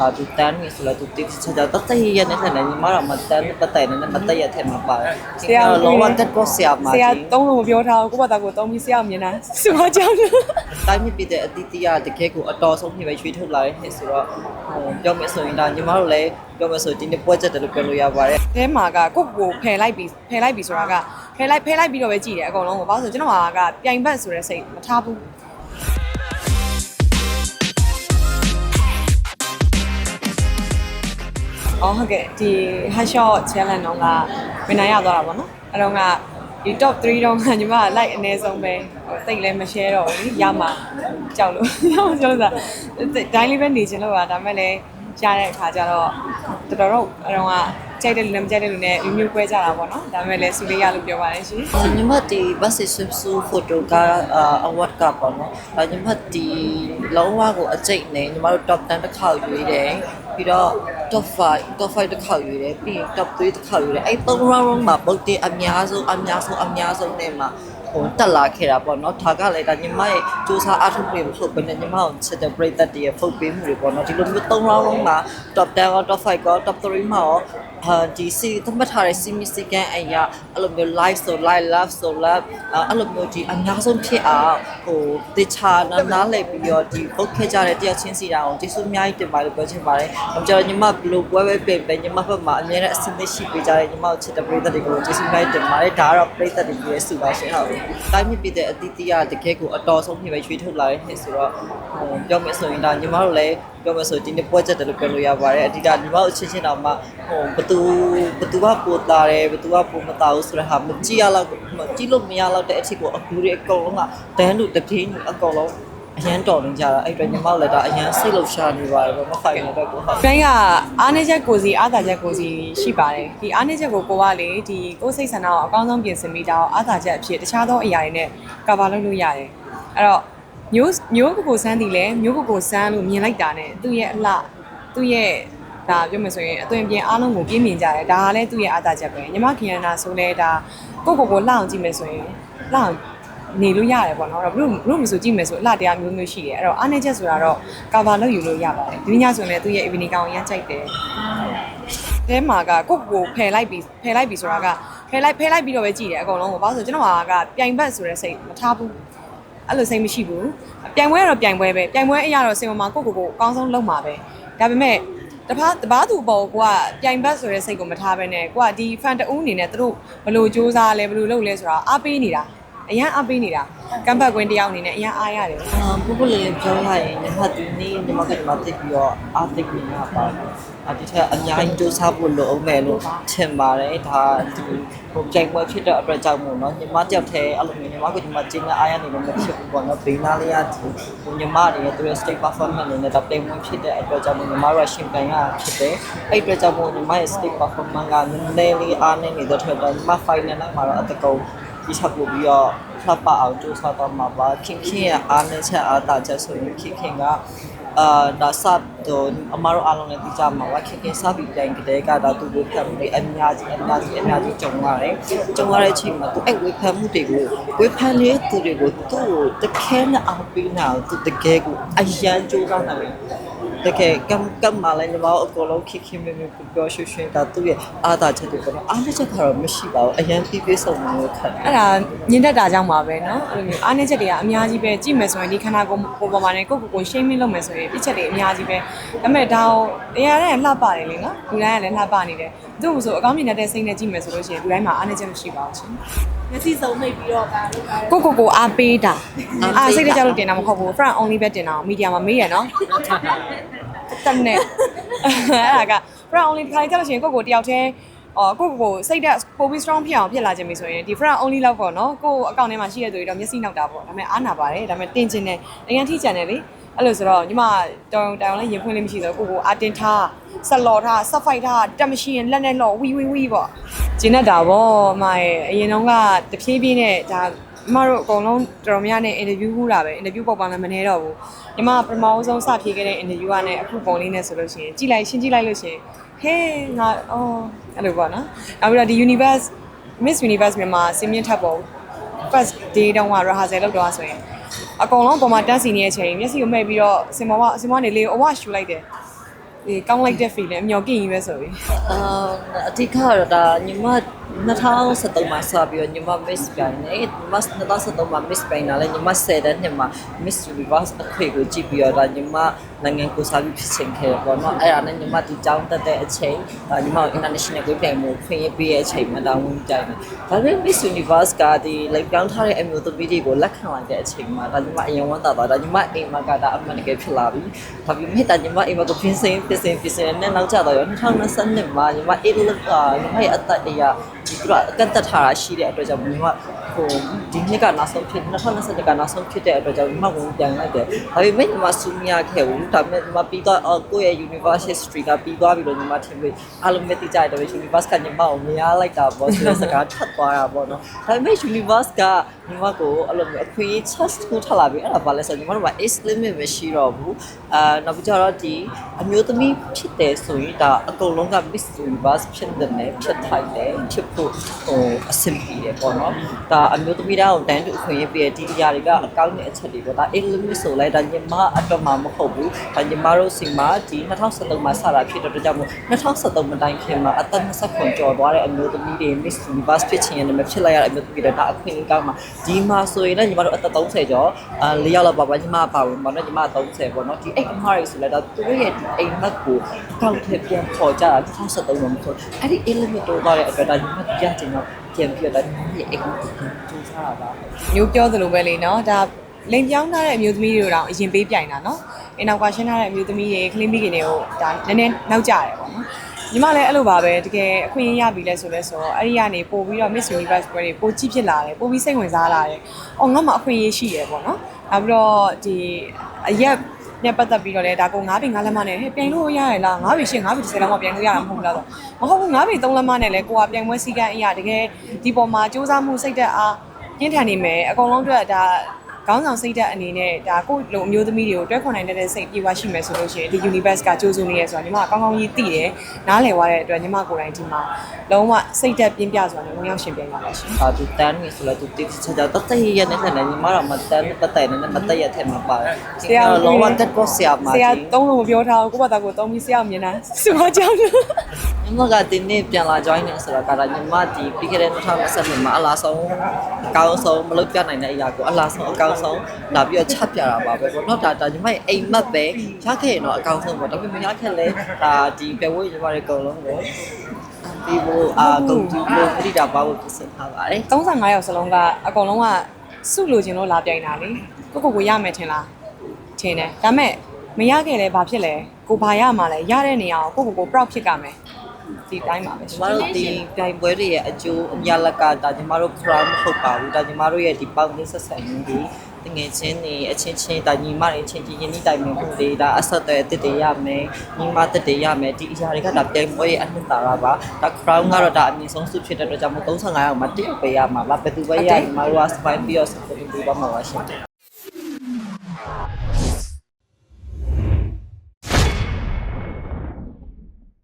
ဒါသူတန်းနေဆိုတော့သူတိကျကျတတ်တရရနဲ့လည်းညီမတို့မတန်းပတ်တိုင်နဲ့မတက်ရထဲမှာပါတယ်ဆရာလောကတက်တော့ဆရာမဆရာကြီးသုံးလို့မပြောထားဘူးကိုယ့်ဘာသာကိုသုံးပြီးဆရာမြင်တာစူမကြောင်းလို့တိုင်းမြပြည်တဲ့အတီးတီးရတကယ်ကိုအတော်ဆုံးဖြစ်ပဲရွှေထုတ်လာတဲ့နှစ်ဆိုတော့ဟိုပြောမယ်ဆိုရင်ဒါညီမတို့လည်းပြောမယ်ဆိုဒီနေ့ပွဲချက်တယ်လို့ပြောလို့ရပါတယ်အဲမှာကကိုယ့်ကိုဖယ်လိုက်ပြီးဖယ်လိုက်ပြီးဆိုတာကဖယ်လိုက်ဖယ်လိုက်ပြီးတော့ပဲကြည်တယ်အကုန်လုံးကိုဘာလို့ဆိုကျွန်တော်ကပြိုင်ဘက်ဆိုတဲ့စိတ်မထားဘူး အော်ဟုတ်ကဲ့ဒီ hot shot challenge တော့ကဝင်နိုင်ရသွားတာပေါ့နော်အဲတော့ကဒီ top 3တော့ကညီမက like အနည်းဆုံးပဲဟိုတိတ်လည်းမ share တော့ဘူးလीရမှာကြောက်လို့ရမှာကြောက်လို့ဆိုတာဒိုင်းလေးပဲနေချင်လို့ပါဒါပေမဲ့လည်း ရတဲ့အခါကျတော့တော်တော်တော့အဲတော့ကကြိုက်တဲ့လူနဲ့မကြိုက်တဲ့လူနဲ့မျိုးမျိုး꿰ကြတာပေါ့နော်ဒါပေမဲ့လည်းစူလေးရလို့ပြောပါတယ်ရှင်ညီမဒီ bus swimsuit photo က award ကပေါ့နော်အဲညီမဒီလုံးဝကိုအကျိတ်နေညီမတို့ top 10တစ်ခါရွေးတယ်ပြီးတော့ top 5 top 5တစ်ခါရွေးတယ်ပြီးရင် top 3တစ်ခါရွေးတယ်အဲ့3 round မှာပုတ်တင်အများဆုံးအများဆုံးအများဆုံးနဲ့မှာ ဟိုတက်လာခဲ့တာပေါ့နော်ဒါကလည်းဒါညီမရဲ့စူးစမ်းအထုပ်တွေမဟုတ်ဘဲနဲ့ညီမကိုချစ်တဲ့ပရိသတ်တွေရဲ့ဖုတ်ပေးမှုတွေပေါ့နော်ဒီလိုမျိုး3 round လုံးမှာ top 10ရော top 5ရော top 3မှာရောဟာဒီစီသတ်မှတ်ထားတဲ့စီမီစီကန်အရာအဲ့လိုမျိုး live ဆို live love ဆို love အဲ့လိုမျိုးဒီအများဆုံးဖြစ်အောင်ဟိုတေချာနားနားလည်ပြီးတော့ဒီပုတ်ခဲ့ကြတဲ့တယောက်ချင်းစီတာအောင်ကျေးဇူးအများကြီးတင်ပါတယ်ပြောချင်ပါတယ်။ကျွန်တော်ညီမဘလို့ပွဲပဲပြင်ပဲညီမဘက်မှာအများနဲ့အဆင်သင့်ရှိပေးကြတဲ့ညီမကိုချစ်တဲ့ပရိသတ်တွေကိုကျေးဇူးအများကြီးတင်ပါတယ်။ဒါကတော့ပရိသတ်တွေရဲ့စုပါရှင်ဟုတ်။တိုင်းမြပြည်တဲ့အတီးတီးရတကယ်ကိုအတော်ဆုံးဖြစ်ပဲရွှေထုတ်လာတဲ့နှစ်ဆိုတော့ဟိုပြောမယ်ဆိုရင်ဒါညီမတို့လည်းပြောမယ်ဆိုဒီနေ့ပွဲချက်တယ်လို့ပြောလို့ရပါတယ်။အဓိကညီမတို့အချင်းချင်းတော့မှဟိုဘသူဘသူကပိုတာတယ်ဘသူကပိုမတာဘူးဆိုတဲ့ဟာမကြည့်ရတော့ကြည့်လို့မရတော့တဲ့အချိန်ကိုအကူတွေအကုန်လုံးကတန်းလူတပြင်းအကုန်လုံး အရန်တော်နေကြတာအဲ့အတွက်ညီမတို့လည်းဒါအရန်စိတ်လှုပ်ရှားနေပါတယ်ပေါ့မဖိုင်နေတဲ့ကိုဟုတ်။ friend ကအားနည်းချက်ကိုစီအားသာချက်ကိုစီရှိပါတယ်။ဒီအားနည်းချက်ကိုကိုကလေဒီကိုယ်စိတ်ဆန္ဒကိုအကောင်းဆုံးပြင်ဆင်ပြီးတော့အားသာချက်အဖြစ်တခြားသောအရာတွေနဲ့ cover လုပ်လို့ရတယ်။အဲ့တော့မျိုးမျိုးကိုကိုစမ်းတည်လဲမျိုးကိုကိုစမ်းလို့မြင်လိုက်တာနဲ့သူ့ရဲ့အလှသူ့ရဲ့ဒါပြောမှဆိုရင်အသွင်ပြင်အားလုံးကိုပြင်းမြင်ကြတယ်။ဒါကလည်းသူ့ရဲ့အားသာချက်ပဲ။ညီမခင်ရနာဆိုလဲဒါကိုကိုကိုလှအောင်ကြည့်မယ်ဆိုရင်လှအောင် နေလို့ရတယ်ပေါ့နော်အဲ့တော့ဘလို့ဘလို့မဆိုကြည့်မယ်ဆိုအလှတရားမျိုးမျိုးရှိတယ်အဲ့တော့အားနည်းချက်ဆိုတာတော့ cover လုပ်ယူလို့ရပါတယ်ဒီညဆိုရင်လည်းသူ့ရဲ့ evening ကောင်ရမ်းကြိုက်တယ်တဲမှာကကိုယ့်ကိုယ်ဖယ်လိုက်ပြီးဖယ်လိုက်ပြီးဆိုတာကဖယ်လိုက်ဖယ်လိုက်ပြီးတော့ပဲကြည်တယ်အကုန်လုံးကိုဘာလို့ဆိုကျွန်တော်ကပြိုင်ဘက်ဆိုတဲ့စိတ်မထားဘူးအဲ့လိုစိတ်မရှိဘူးပြိုင်ပွဲကတော့ပြိုင်ပွဲပဲပြိုင်ပွဲအရာတော့စင်မမှာကိုယ့်ကိုယ်ကိုအကောင်းဆုံးလုပ်မှာပဲဒါပေမဲ့တပားတပားသူပေါ်ကိုကပြိုင်ဘက်ဆိုတဲ့စိတ်ကိုမထားဘဲနဲ့ကိုကဒီ fan တူအနေနဲ့သူတို့ဘယ်လိုစူးစမ်းလဲဘယ်လိုလုပ်လဲဆိုတာအားပေးနေတာ အရန်အားပေးနေတာကမ်ဘတ်ကွင်းတယောက်အနေနဲ့အရန်အားရတယ်အာပုဂ္ဂိုလ်လေးလေးပြောလိုက်ရင်ညီမဒီနေ့ညီမကညီမသိပြီးတော့အာသိပြီးမှာပါအဒီထက်အများကြီးစူးစမ်းဖို့လိုအောင်မယ်လို့ထင်ပါတယ်ဒါဒီဟိုကြိုက်ပွဲဖြစ်တဲ့အတွက်ကြောင့်မို့နော်ညီမတယောက်တည်းအဲ့လိုမျိုးညီမကညီမကျင်းတဲ့အားရနေလို့မဖြစ်ဘူးပေါ့နော်ဘေးနားလေးကဒီဟိုညီမတွေရဲ့သူရဲ့ state performance နဲ့တော့တင်ဝင်ဖြစ်တဲ့အတွက်ကြောင့်မို့ညီမတို့ကရှင်ပန်ရဖြစ်တယ်အဲ့အတွက်ကြောင့်မို့ညီမရဲ့ state performance ကနည်းနည်းလေးအားနေနေတဲ့အတွက်ညီမ final မှာတော့အတကုံ ဒီချက်ပို့ပြီးတော့ဖတ်ပါအောင်ကြိုးစားတော့မှာပါခင်ခင်ရဲ့အားနဲ့ချက်အားတာချက်ဆိုရင်ခင်ခင်ကအာဒါစပ် တော့အမတို့အားလုံးလည်းသိကြမှာပါခင်ခင်စပြီးတိုင်ကလေးကတော့သူ့ဝေဖန်မှုတွေအများကြီးအများကြီးအများကြီးကြုံရတယ်ကြုံရတဲ့အချိန်မှာသူအဲ့ဝေဖန်မှုတွေကိုဝေဖန်လေးသူတွေကိုသူ့ကိုတခဲနဲ့အားပေးနေအောင်သူတကယ်ကိုအယံကြိုးစားနေတယ်တကယ်ကံကံမလည်းညီမတို့အကုန်လုံးခိခိမေမေပျော်ရွှင်ရွှင်ဒါသူ့ရဲ့အားသာချက်တွေပေါ့နော်အားသာချက်ကတော့မရှိပါဘူးအယံပြည့်ပြည့်စုံလို့ခံတယ် အဲ့ဒါညင်တက်တာကြောင့်ပါပဲเนาะအဲ့လိုမျိုးအားနည်းချက်တွေကအများကြီးပဲကြည့်မယ်ဆိုရင်ဒီခန္ဓာကိုယ်ကိုယ်ပေါ်မှာနေကိုယ့်ကိုယ်ကိုရှင်းမင်းလုပ်မယ်ဆိုရင်ပြစ်ချက်တွေအများကြီးပဲ ဒါပေမဲ့ဒါကိုတရားနဲ့လှပတယ်လေနော်လူတိုင်းကလည်းလှပနေတယ်သူ့ကိုဆိုအကောင်းမြင်တဲ့စိတ်နဲ့ကြည့်မယ်ဆိုလို့ရှိရင်လူတိုင်းမှာအားနည်းချက်မရှိပါဘူးရှင်မျက်စိစုံမိတ်ပြီးတော့ပါလို့ကိုကိုကိုအားပေးတာအားစိတ်တကြလို့တင်တာမဟုတ်ဘူး front only ပဲတင်တာမီဒီယာမှာမေးရနော်တက်နဲ့အဲ့ဒါက front only တစ်ခါကြလို့ရှိရင်ကိုကိုတယောက်တည်းအော်ကိုကိုကိုစိတ်သက်ပိုပြီး strong ဖြစ်အောင်ဖြစ်လာခြင်းပြီဆိုရင်ဒီ front only လောက်ပေါ့နော်ကိုအကောင့်ထဲမှာရှိတဲ့သူတွေတော့မျက်စိနောက်တာပေါ့ဒါပေမဲ့အားနာပါတယ်ဒါပေမဲ့တင်ကျင်တယ်အရင်ထိကျန်တယ်လေ အဲ့လိုဆိုတော့ညီမတောင်တောင်လည်းရင်ဖွင့်လေးမရှိတော့ကိုကိုအာတင်ထားဆက်လော်ထားဆက်ဖိုက်ထားတက်မရှိရင်လက်နဲ့လော်ဝီဝီဝီပေါ့ကျင်းတတ်တာပေါ့အမရဲ့အရင်တော့ကတဖြည်းဖြည်းနဲ့ဒါအမတို့အကုန်လုံးတော်တော်များများနဲ့ interview ဟူတာပဲ interview ပေါ်ပါလည်းမနေတော့ဘူးညီမပထမဆုံးစဖြေခဲ့တဲ့ interview ကနဲ့အခုပုံလေးနဲ့ဆိုလို့ရှိရင်ကြည့်လိုက်ရှင်းကြည့်လိုက်လို့ရှိရင်ဟေးငါအော်အဲ့လိုပေါ့နော်နောက်ပြီးတော့ဒီ universe Miss Universe မြန်မာစင်မြင့်ထပ်ပုံ first day တုန်းက rehearsal လုပ်တော့ဆိုရင် အကုန်လုံးပုံမှန်တက်စီနေတဲ့အချိန်မျက်စိကိုမှိတ်ပြီးတော့စင်မောကစင်မောကနေလေးအဝရှူလိုက်တယ်ဒီကောင်းလိုက်တဲ့ feeling အမျော်ကင်ကြီးပဲဆိုပြီးအာအဓိကကတော့ဒါညီမ2013မှာစပြီးတော့ညီမ Miss ပြိုင်နေညီမ2013မှာ Miss ပြိုင်လာလဲညီမ10တဲ့နှစ်မှာ Miss Universe အခွေကိုကြည့်ပြီးတော့ဒါညီမ နိုင်ငံကိုစားပြီးဖြစ်ချင်ခဲ့တယ်ပေါ့နော်အဲ့ဒါနဲ့ညီမဒီကြောင်းတက်တဲ့အချိန်ဒါညီမ international ကိုပြိုင်မှုခွင့်ရပေးတဲ့အချိန်မှာဒါဝင်ပြိုင်တယ်ဒါပေမဲ့ Miss Universe ကဒီ like ပြောင်းထားတဲ့အမျိုးသမီးတွေကိုလက်ခံလိုက်တဲ့အချိန်မှာဒါညီမအရင်ဝမ်းသာသွားဒါညီမအိမ်မှာကဒါအမှန်တကယ်ဖြစ်လာပြီဒါပေမဲ့ဒါညီမအိမ်မှာကိုပြင်ဆင်ပြင်ဆင်ပြင်ဆင်နဲ့နောက်ကျတော့ရော2022မှာညီမအိမ်လက်ကညီမရဲ့အသက်အရာဒီကကန့်သက်ထားတာရှိတဲ့အတွက်ကြောင့်ညီမဟိုဒီနှစ်ကနောက်ဆုံးဖြစ်2022ကနောက်ဆုံးဖြစ်တဲ့အတွက်ကြောင့်ညီမဝင်ပြန်လိုက်တယ်ဒါပေမဲ့ညီမစူးမရခဲ့ဘူးဒါပေမဲ့ညီမပြီးတော့အော်ကိုယ့်ရဲ့ universe history ကပြီးသွားပြီလို့ညီမထင်ပြီးအားလုံးပဲသိကြတယ် universe ကညီမကိုမြင်ရလိုက်တာပေါ့ဆိုတဲ့စကားထပ်သွားတာပေါ့နော်ဒါပေမဲ့ universe ကညီမကိုအဲ့လိုမျိုးအခွင့်အရေး trust ကိုထပ်လာပြီးအဲ့ဒါဘာလဲဆိုတော့ညီမတို့က age limit မရှိတော့ဘူးအာနောက်ပြီးကြတော့ဒီအမျိုးသမီးဖြစ်တယ်ဆိုရင်ဒါအကုန်လုံးက Miss Universe ဖြစ်တယ်နဲ့ဖြစ်ထိုက်တယ်ဖြစ်ဖို့ဟိုအဆင်ပြေတယ်ပေါ့နော်ဒါအမျိုးသမီးတိုင်းကိုတန်းတူအခွင့်အရေးပေးတဲ့ဒီအရာတွေကအကောင့်နဲ့အချက်တွေပေါ့ဒါ age limit ဆိုလိုက်ဒါညီမအတွက်မှမဟုတ်ဘူးဒါညီမတို့စီမှာဒီ2013မှာစတာဖြစ်တဲ့အတွက်ကြောင့်မို့2013မတိုင်ခင်မှာအသက်20ကျော်သွားတဲ့အမျိုးသမီးတွေ Miss Universe ဖြစ်ချင်ရင်လည်းဖြစ်လိုက်ရတဲ့အမျိုးသမီးတွေဒါအခွင့်အရေးကောင်းမှာဒီမှာဆိုရင်လည်းညီမတို့အသက်30ကျော်အာ၄ယောက်လောက်ပါပါညီမပါဝင်ပါတော့ညီမ30ပေါ့နော်ဒီအိတ်အမားတွေဆိုလည်းဒါသူတို့ရဲ့ဒီအိမ်မက်ကိုအကောင့်ထဲပြန်ပေါ်ကြတာ2013မှာမဟုတ်အဲ့ဒီ age limit တိုးသွားတဲ့အတွက်ဒါညီမကြချင်တော့ပြန်ပြတော့ညီမရဲ့အိမ်မက်ကိုကျူးစားတာပါမျိုးပြောသလိုပဲလေနော်ဒါ လိန်ပြောင်းထားတဲ့အမျိုးသမီးတွေတော့အရင်ပေးပြိုင်တာနော်အင်နောက်ကရှင်းထားတဲ့အမျိုးသမီးတွေကလေးမိခင်တွေကိုဒါနည်းနည်းနောက်ကျတယ်ပေါ့နော်ညီမလည်းအဲ့လိုပါပဲတကယ်အခွင့်အရေးရပြီလဲဆိုလဲဆိုတော့အဲ့ဒီကနေပို့ပြီးတော့ Miss Universe ပွဲတွေပိုကြီးဖြစ်လာတယ်ပိုပြီးစိတ်ဝင်စားလာတယ်။အော်ငါမှအခွင့်အရေးရှိတယ်ပေါ့နော်။နောက်ပြီးတော့ဒီအရက်နဲ့ပတ်သက်ပြီးတော့လဲဒါကို9ပြီ9လက်မနဲ့ဟဲ့ပြိုင်လို့ရရလား9ပြီ8 9ပြီ10လက်မပြိုင်လို့ရတာမဟုတ်လားဆိုမဟုတ်ဘူး9ပြီ3လက်မနဲ့လဲကိုကပြိုင်ပွဲစည်းကမ်းအရာတကယ်ဒီပေါ်မှာစူးစမ်းမှုစိတ်သက်အားပြင်းထန်နေမယ်အကုန်လုံးအတွက်ဒါ ခေါင်းဆောင်စိတ်သက်အနေနဲ့ဒါကိုယ့်လိုအမျိုးသမီးတွေကိုတွဲခွန်နိုင်တဲ့စိတ်ပြေဝရှိမယ်ဆိုလို့ရှိရင်ဒီ universe ကကြိုးစုံနေရဲဆိုတော့ညီမကကောင်းကောင်းကြီးသိတယ်နားလည်သွားတဲ့အတွက်ညီမကိုယ်တိုင်ဒီမှာလုံးဝစိတ်သက်ပြင်းပြဆိုတာနဲ့ဝင်ရောက်ရှင်ပြန်ရပါရှင်အာသူတန်းနေဆိုလဲသူတိကျကျတတ်ရရနဲ့နဲ့ညီမတော့မတန်းပတ်တိုင်နဲ့မတက်ရတဲ့မှာပါတယ်ဆရာလောကတက်တော့ဆရာမှာဆရာသုံးလို့မပြောထားဘူးကိုယ့်ဘာသာကိုသုံးပြီးဆရာကိုမြင်တာစူမကြောက်လို့ညီမကဒီနေ့ပြန်လာ join နေဆိုတော့ကဒါညီမဒီပြီးခဲ့တဲ့2020မှာအလားဆုံးအကောင်းဆုံးမလုပ်ပြနိုင်တဲ့အရာကိုအလားဆုံးအကောင်းဆုံးလာပြီးတော့ချပြတာပါပဲပေါ့နော်ဒါဒါညီမရဲ့အိမ်မက်ပဲရခဲ့ရင်တော့အကောင်းဆုံးပေါ့ဒါပေမဲ့မရခဲ့လဲဒါဒီပြဝေးညီမရဲ့အကုန်လုံးကိုဒီလိုအာကုန်ဒီလိုပြိတာပါဖို့ပြင်ဆင်ထားပါတယ်35ရောက်စလုံးကအကောင်လုံးကစုလို့ခြင်းလို့လာပြိုင်တာလေကိုကိုကိုရမယ်ထင်လားထင်တယ်ဒါမဲ့မရခဲ့လဲဘာဖြစ်လဲကိုဘာရမှာလဲရတဲ့နေရာကိုကိုကိုကို proud ဖြစ်ကြမယ် ဒီတိုင်းပါပဲကျမတို့ဒီပြိုင်ပွဲတွေရဲ့အကျိုးအများလက်ကဒါကျမတို့ crown မဟုတ်ပါဘူးဒါကျမတို့ရဲ့ဒီပေါင်းနေဆက်ဆံရေးတွေတငယ်ချင်းတွေအချင်းချင်းဒါညီမတွေအချင်းချင်းယဉ်ဤတိုင်ပင်မှုတွေဒါအဆက်အသွယ်အသစ်တွေရမယ်ညီမတက်တွေရမယ်ဒီအရာတွေကဒါပြိုင်ပွဲရဲ့အနှစ်သာရပါဒါ crown ကတော့ဒါအမြင့်ဆုံးဆုဖြစ်တဲ့အတွက်ကြောင့်မို့35ရောက်မှာတယောက်ပဲရမှာပါဘယ်သူပဲရညီမတို့က spine ပြီးတော့ support ပေးပါမှာပါရှင်